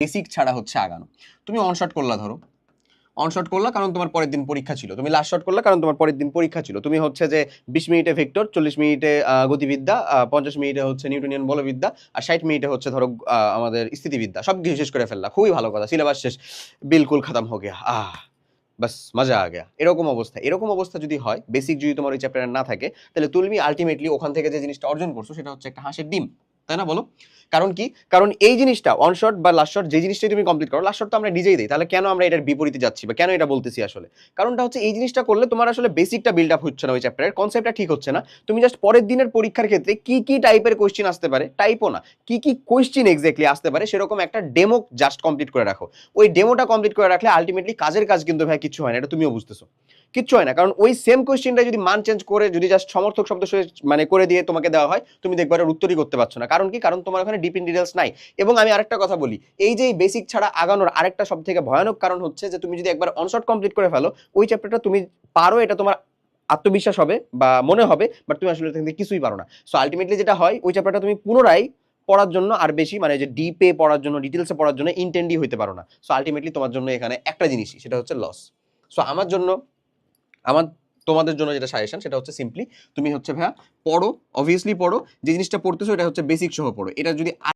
Basic ছাড়া হচ্ছে আগানো। তুমি অনশট করলা, ধরো। অনশট করলা কারণ তোমার পরের দিন পরীক্ষা ছিল। তুমি লাস্ট শট করলা কারণ তোমার পরের দিন পরীক্ষা ছিল। তুমি হচ্ছে যে বিশ মিনিটে ভেক্টর চল্লিশ মিনিটে গতিবিদ্যা পঞ্চাশ মিনিটে হচ্ছে নিউটনিয়ান বলবিদ্যা আর ষাট মিনিটে হচ্ছে ধরো আমাদের স্থিতিবিদ্যা। সব কিছু শেষ করে ফেললা। খুবই ভালো কথা। সিলেবাস শেষ। বিলকুল খতম হো গিয়া। আহ, বাস, মজা আ গেয়া। এরকম অবস্থা। এরকম অবস্থা যদি হয় বেসিক যদি তোমার ওই চ্যাপ্টারে না থাকে, তাহলে তুমি আলটিমেটলি ওখান থেকে যে জিনিসটা অর্জন করছ, সেটা হচ্ছে একটা হাঁসের ডিম। তাই না বলো? কারণ কি? কারণ এই জিনিসটা অন শট বা লাস্ট শট যে জিনিসটা তুমি কমপ্লিট করো লাস্ট শট তো আমরা নিজেই দিই। তাহলে কেন আমরা এটার বিপরীতে যাচ্ছি বা কেন এটা বলতেছি আসলে? কারণটা হচ্ছে এই জিনিসটা করলে তোমার আসলে বেসিকটা বিল্ড আপ হচ্ছে না ওই চ্যাপ্টারের কনসেপ্টটা ঠিক হচ্ছে না। তুমি জাস্ট পরের দিনের পরীক্ষার ক্ষেত্রে কি কি টাইপের কোয়েশ্চেন আসতে পারে টাইপও না। কি কি কোয়েশ্চেন এক্স্যাক্টলি আসতে পারে, সেরকম একটা ডেমো জাস্ট কমপ্লিট করে রাখো। ওই ডেমোটা কমপ্লিট করে রাখলে আলটিমেটলি কাজের কাজ কিন্তু ভাই কিছু হয় না, এটা তুমিও বুঝতেছো। কিচ্ছু হয় না। কারণ ওই সেম কোয়েশ্চেনটা যদি মান চেঞ্জ করে, যদি জাস্ট সমর্থক শব্দ মানে করে দিয়ে তোমাকে দেওয়া হয়, তুমি দেখবে এটার উত্তরই করতে পারছ না। কারণ কি? কারণ তোমার ওখানে ডিপ ইন ডিটেলস নাই। এবং আমি আরেকটা কথা বলি, এই যে বেসিক ছাড়া আগানোর আরেকটা সব থেকে ভয়ানক কারণ হচ্ছে যে, তুমি যদি একবার অনশট কমপ্লিট করে ফেলো, ওই চ্যাপ্টারটা তুমি পারো, এটা তোমার আত্মবিশ্বাস হবে বা মনে হবে বাট তুমি আসলে থেকে কিছুই পারো না। সো আলটিমেটলি যেটা হয়, ওই চ্যাপ্টারটা তুমি পুনরায় পড়ার জন্য আর বেশি মানে যে ডিপে পড়ার জন্য ডিটেলসে পড়ার জন্য ইন্টেন্ডই হইতে পারো না। সো আলটিমেটলি তোমার জন্য এখানে একটা জিনিসই, সেটা হচ্ছে লস সো আমার জন্য আমার তোমাদের জন্য যেটা সাজেশন সেটা হচ্ছে সিম্পলি তুমি হচ্ছে ভাইয়া পড়ো অবভিয়াসলি পড়ো, যে জিনিসটা পড়তেছো, এটা হচ্ছে বেসিক সহ পড়ো। এটা যদি